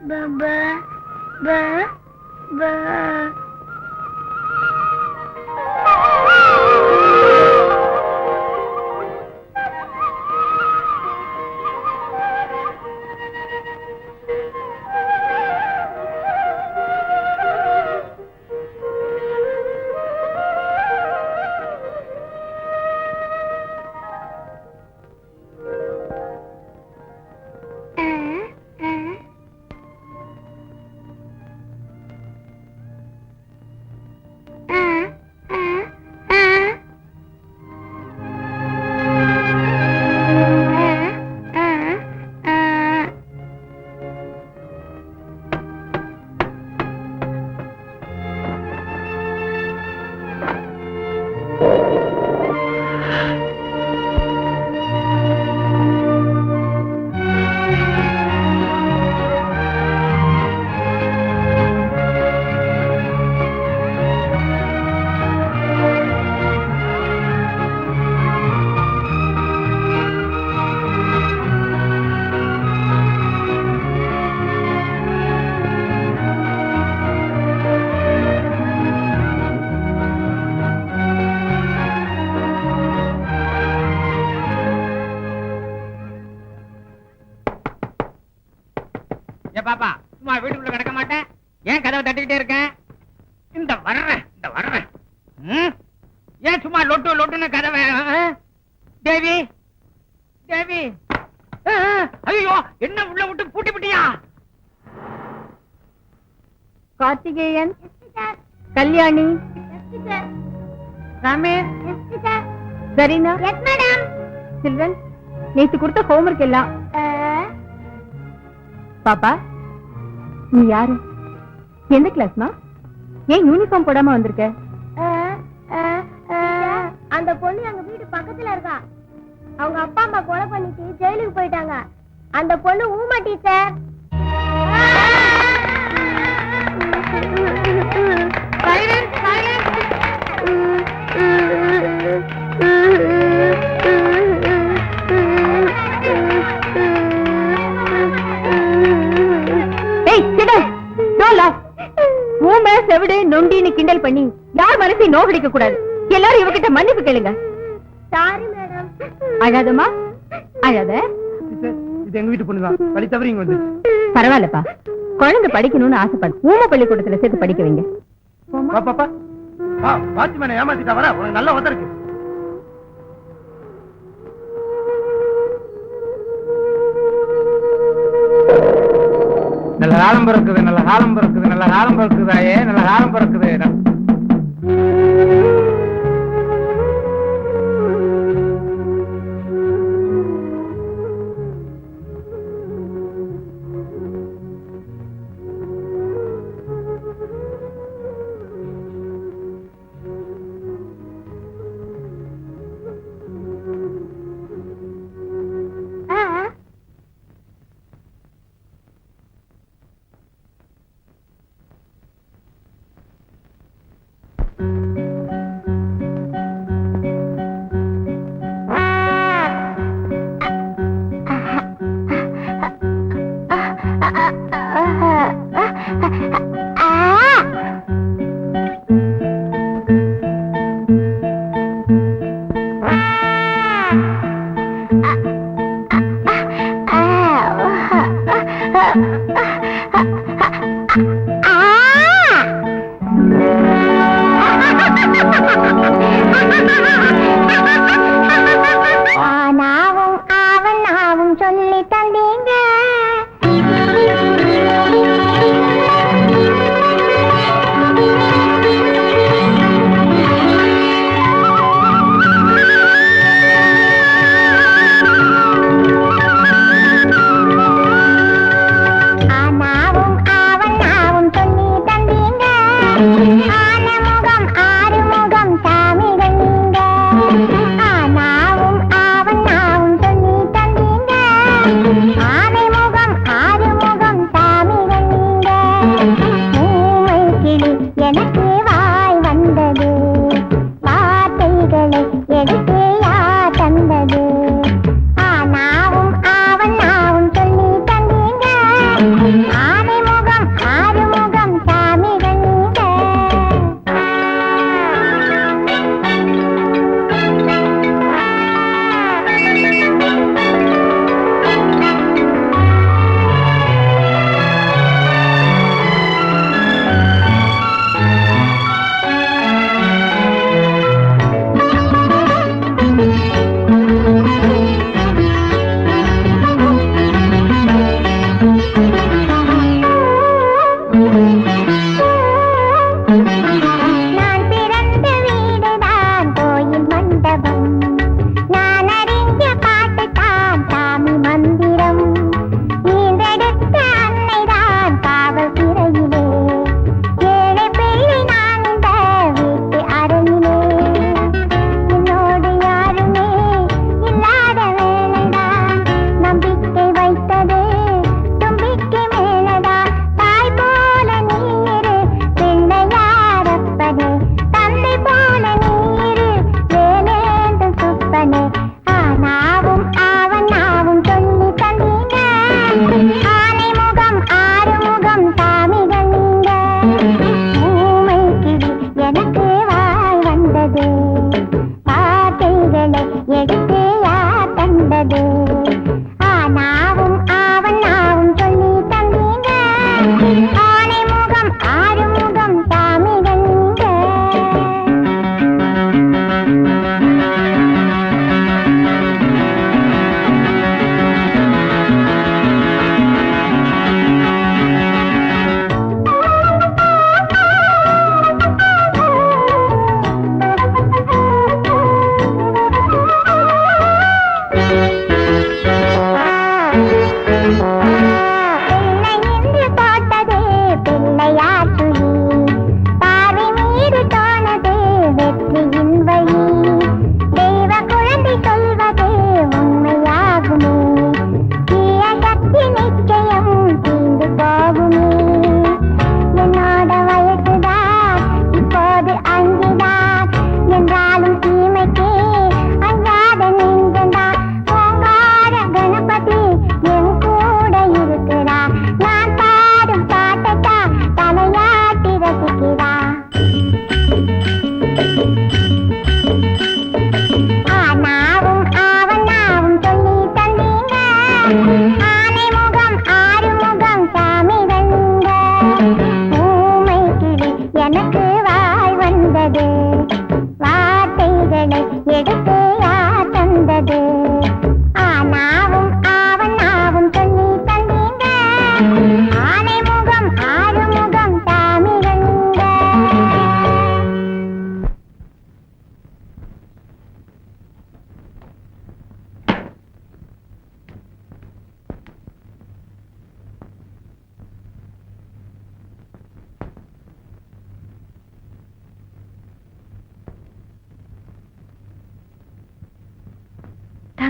Baba, ba, ba. பாப்பா சும்மா வீட்டுக்குள்ள கிடக்க மாட்டேன். ஏன் கதவை தட்டிக்கிட்டே இருக்கேன்? இந்த வர்றேன் இந்த வர்றேன் ஏன் சும்மா லொட்டு லொட்டுன்னு கதவை தேவி தேவி. ஐயோ என்ன உள்ள விட்டு பூட்டி விட்டியா? கார்த்திகேயன். கல்யாணி. ரமேஷ். சரினா? சில்ட்ரன் நேத்து கொடுத்த ஹோம்ஒர்க் எல்லாம். பாப்பா நீ யாரு? எந்த கிளாஸ்மா ஏன் யூனிஃபார்ம் போடாம வந்திருக்க? அந்த பொண்ணு எங்க வீடு பக்கத்துல இருக்கா. அவங்க அப்பா அம்மா கொலை பண்ணிட்டு ஜெயிலுக்கு போயிட்டாங்க. அந்த பொண்ணு ஊமா டீச்சர். நோகடிக்க கூடாது. எல்லாரும் இவகிட்ட மன்னிப்பு கேளுங்க. சாரி மேடம் அழாதம்மா? அழாத? இது எங்க வீட்டு பொண்ணுதான். வழி தவறி இங்க வந்து பரவாயில்லப்பா. குழந்தை படிக்கணும்னு ஆசைப்படு. ஊமை பள்ளிக்கூடத்துல சேர்த்து படிக்க வைங்க. பாப்பா ஏமாத்திட்டா வர? உனக்கு நல்ல ஒத்த இருக்கு. நல்ல காலம் பிறக்குது நல்ல காலம் பிறக்குது நல்ல காலம் பிறக்குதாயே நல்ல காலம் பிறக்குது.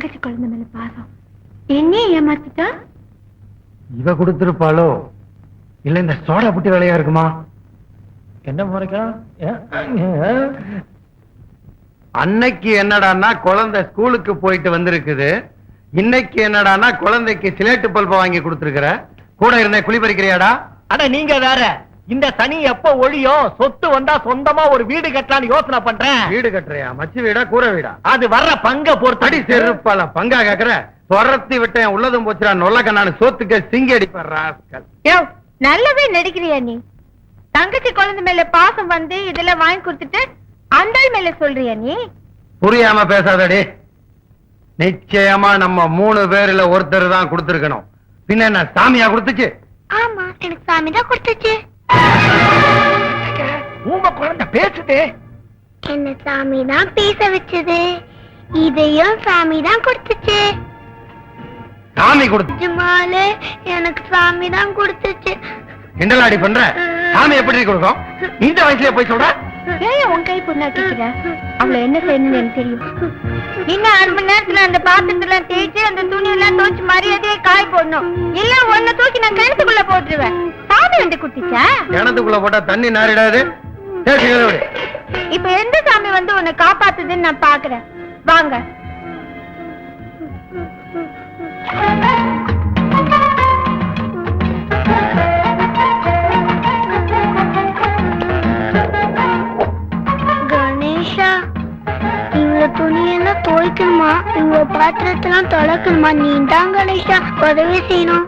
தங்கச்சி குழந்தை மேல பாசம். என்னையே ஏமாத்திட்டா? இவ கொடுத்திருப்பாளோ? இல்ல இந்த சோடா புட்டி வேலையா இருக்குமா? என்ன முறைக்கா? அன்னைக்கு என்னடான்னா குழந்தை ஸ்கூலுக்கு போயிட்டு வந்திருக்குது. இன்னைக்கு என்னடான்னா குழந்தைக்கு சிலேட்டு பல்ப வாங்கி கொடுத்திருக்கிற. கூட இருந்தே குழி பறிக்கிறியாடா? அட நீங்க வேற. இந்த சனி எப்ப ஒழியும் சொத்து வந்தா சொந்தமா ஒரு வீடு கட்டலாம்னு யோசனை பண்றேன். வீடு கட்டுறியா? மச்சு வீடா கூரை வீடா? அது வர்ற பங்க பொறுத்து. அடி செருப்பால பங்கா கேக்குற. துரத்தி விட்டேன் உள்ளதும் போச்சுடா நொல்ல கண்ணானு சோத்துக்க சிங்கி அடிப்பார் ராஸ்கல். யோ நல்லாவே நடிக்கிறியா நீ? தங்கச்சி குழந்தை மேல பாசம் வந்து இதெல்லாம் வாங்கி கொடுத்துட்டு அந்த ஆள் மேல சொல்றியா நீ? புரியாம பேசாதடி. நிச்சயமா நம்ம மூணு பேர்ல ஒருத்தர் தான் கொடுத்திருக்கணும். பின்ன என்ன சாமியா கொடுத்துச்சு? ஆமா எனக்கு சாமி தான் கொடுத்துச்சு. உங்க குழந்தை பேசுதே. என்ன சாமி தான் பேச வச்சது? இதையும் சாமி தான் கொடுத்துச்சு. சாமி கொடுத்து. எனக்கு சாமி தான் கொடுத்துச்சு. கிண்டலாடி பண்ற? சாமி எப்படி கொடுக்கும்? இந்த வயசுல போய் சொல்ற? ஏன் உன் கை புண்ணாக்கிக்கிற அவளை என்ன செய்யணும்னு எனக்கு தெரியும். இன்னும் அரை மணி நேரத்துல அந்த பாத்திரத்தெல்லாம் தேய்ச்சு அந்த துணி எல்லாம் துவைச்சு மரியாதையே காய போடணும். இல்ல உன்னை தூக்கி நான் கிணத்துக்குள்ள போட்டுருவேன். சாமி வந்து குட்டிச்சா கிணத்துக்குள்ள போட்டா தண்ணி நாரிடாது. இப்ப எந்த சாமி வந்து உன்னை காப்பாத்துதுன்னு நான் பாக்குறேன். வாங்க. துணியெல்லாம் துவைக்கணுமா இவங்க பாத்திரத்தெல்லாம் தொலைக்கணுமா நீ தான் கணேஷா உதவி செய்யணும்.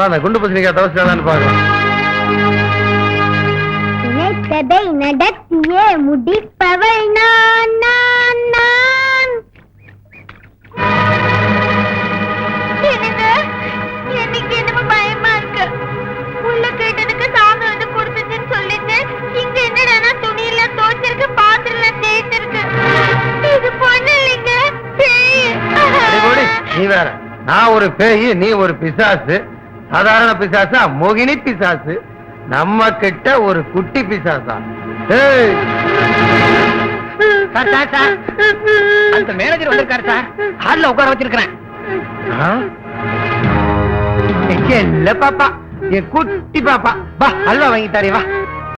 வா, அந்த குண்டு பூசணிக்காய் தவசிட்டாலான்னு பாக்கலாம் நினைத்ததை நடத்தியே முடிப்பவள் நான் நான் நான். என்னங்க? எனக்கு என்னமோ பயமா இருக்கு. உள்ள கேட்டதுக்கு சாமி வந்து கொடுத்துச்சுன்னு சொல்லிட்டு இங்க என்னடா துணி எல்லாம் தோச்சிருக்கு பாத்திரம் தேய்ச்சிருக்கு. இது பொண்ணு இல்லைங்க பேய். நீ வேற. நான் ஒரு பேய் நீ ஒரு பிசாசு. சாதாரண பிசாசா? மோகினி பிசாசு. நம்ம கிட்ட ஒரு குட்டி பிசாசா. ஏய்! Sir sir sir. அந்த மேனேஜர் வந்திருக்காரு சார். ஹால்ல உட்கார வச்சிருக்கிறேன். பாப்பா. என் குட்டி பாப்பா. வா அல்வா வாங்கி தாரே வா.